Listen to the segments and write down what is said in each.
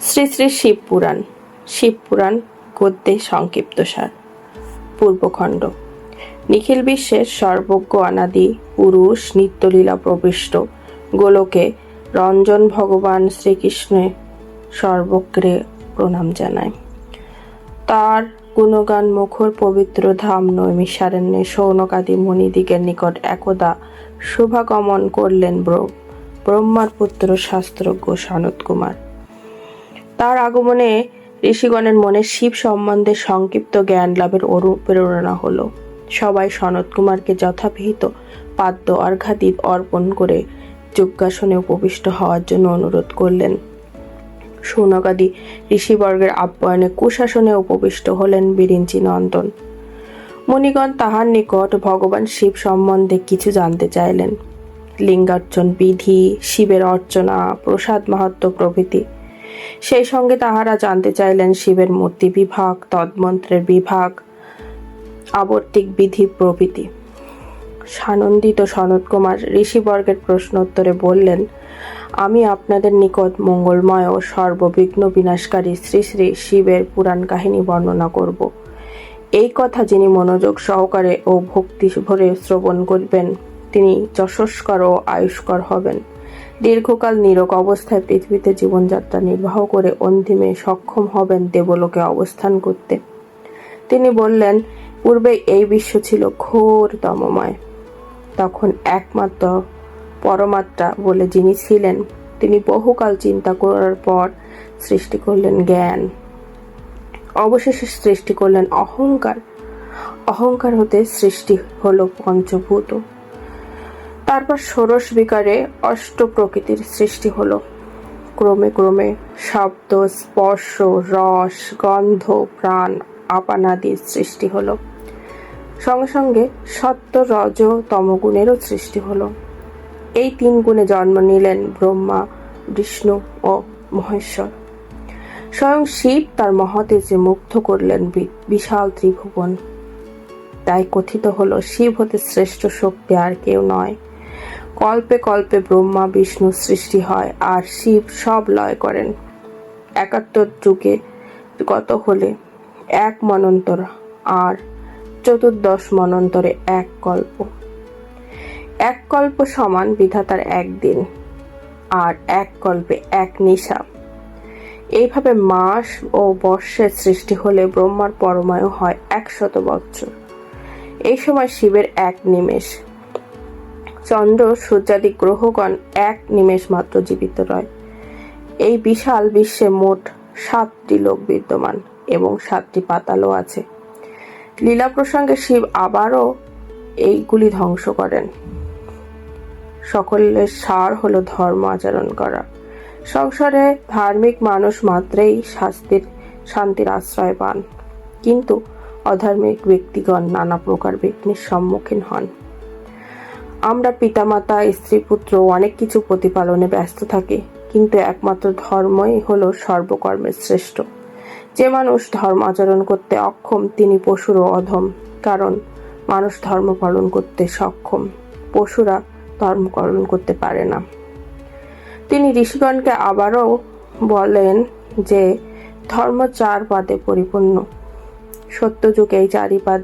শ্রী শ্রী শিব পুরাণ শিব পুরাণ গদ্যে সংক্ষিপ্তসার পূর্বখণ্ড। নিখিল বিশ্বের সর্বজ্ঞ অনাদি, পুরুষ, নিত্যলীলা প্রবিষ্ট, গোলকে রঞ্জন ভগবান শ্রীকৃষ্ণে সর্বগ্রে প্রণাম জানায়। তার গুণগান মুখর পবিত্র ধাম নৈমিষারণ্যে সৌনকাদি মুনিদিগের নিকট একদা শুভাগমন করলেন ব্র- ব্রহ্মার পুত্র শাস্ত্রজ্ঞ সনত কুমার তার আগমনে ঋষিগণের মনে শিব সম্বন্ধে সংক্ষিপ্ত জ্ঞান লাভের অনুপ্রেরণা হলো। সবাই সনত কুমারকে যথাবিহিত পাদ্য অর্ঘাদি অর্পণ করে যজ্ঞাসনে উপবিষ্ট হওয়ার জন্য অনুরোধ করলেন। সৌনকাদি ঋষিবর্গের আপ্যায়নে কুশাসনে উপবিষ্ট হলেন বিরিঞ্চি নন্দন। মুনিগণ তাহার নিকট ভগবান শিব সম্বন্ধে কিছু জানতে চাইলেন। লিঙ্গার্চন বিধি, শিবের অর্চনা, প্রসাদ মাহাত্ম প্রভৃতি সেই সঙ্গে তাহারা জানতে চাইলেন শিবের মূর্তি বিভাগ তদ্মন্ত্রের বিভাগ, আবর্তিক বিধি প্রভৃতি। সানন্দিত সনত কুমার ঋষিবর্গের প্রশ্নোত্তরে বললেন, আমি আপনাদের নিকট মঙ্গলময় ও সর্ববিঘ্ন বিনাশকারী শ্রী শ্রী শিবের পুরাণ কাহিনী বর্ণনা করব। এই কথা যিনি মনোযোগ সহকারে ও ভক্তি ভরে শ্রবণ করবেন, তিনি যশস্কর ও আয়ুষ্কর হবেন। দীর্ঘকাল নিরোগ অবস্থায় পৃথিবীতে জীবনযাত্রা নির্বাহ করে অন্তিমে সক্ষম হবেন দেবলোকে অবস্থান করতে। তিনি বললেন, পূর্বে এই বিশ্ব ছিল ঘোর তমময় তখন একমাত্র পরমাত্মা বলে যিনি ছিলেন, তিনি বহুকাল চিন্তা করার পর সৃষ্টি করলেন জ্ঞান। অবশেষে সৃষ্টি করলেন অহংকার। অহংকার হতে সৃষ্টি হলো পঞ্চভূত। তারপর ষোড়শ বিকারে অষ্ট প্রকৃতির সৃষ্টি হলো। ক্রমে ক্রমে শব্দ, স্পর্শ, রস, গন্ধ, প্রাণ, আপানাদির সৃষ্টি হলো। সঙ্গে সঙ্গে সত্য, রজ, তমগুণেরও সৃষ্টি হলো। এই তিন গুণে জন্ম নিলেন ব্রহ্মা, বিষ্ণু ও মহেশ্বর। স্বয়ং শিব তার মহাতেজে মুগ্ধ করলেন বিশাল ত্রিভুবন। তাই কথিত হলো, শিব হতে শ্রেষ্ঠ শক্তি আর কেউ নয়। কল্পে কল্পে ব্রহ্মা, বিষ্ণু সৃষ্টি হয় আর শিব সব লয় করেন। একাত্তর যুগে গত হলে এক মনন্তর আর চতুর্দশ মনন্তরে এক কল্প। এক কল্প সমান বিধাতার একদিন আর এক কল্পে এক নিশা। এইভাবে মাস ও বর্ষের সৃষ্টি হলে ব্রহ্মার পরমায়ু হয় একশত বৎসর। এই সময় শিবের এক নিমেষ। চন্দ্র সূর্যাদি গ্রহগণ এক নিমেষ মাত্র জীবিত রয় এই বিশাল বিশ্বে মোট সাতটি লোক বিদ্যমান এবং সাতটি পাতালও আছে। লীলা প্রসঙ্গে শিব আবারও এইগুলি ধ্বংস করেন। সকলের সার হলো ধর্ম আচরণ করা। সংসারে ধার্মিক মানুষ মাত্রেই শাস্তির, শান্তির আশ্রয় পান। কিন্তু অধার্মিক ব্যক্তিগণ নানা প্রকার বিঘ্নের সম্মুখীন হন। আমরা পিতামাতা স্ত্রী পুত্র অনেক কিছু প্রতিপালনে ব্যস্ত থাকি, কিন্তু একমাত্র ধর্মই হলো সর্বকর্মের শ্রেষ্ঠ। যে মানুষ ধর্ম আচরণ করতে অক্ষম, তিনি পশুরও অধম, কারণ মানুষ ধর্ম পালন করতে সক্ষম, পশুরা ধর্ম পালন করতে পারে না। তিনি ঋষিগণকে আবারও বলেন যে, ধর্ম চার পাদে পরিপূর্ণ। সত্যযুগে এই চারি পাদ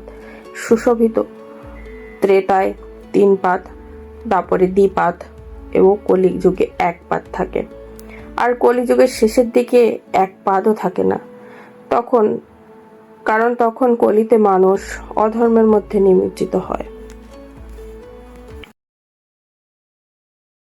সুশোভিত ত্রেতায় তিন পাত, তারপরে দ্বিপাত এবং কলিক যুগে এক পাত থাকে। আর কলিযুগের শেষের দিকে এক পাদও থাকে না। তখন, কারণ তখন কলিতে মানুষ অধর্মের মধ্যে নিমজ্জিত হয়।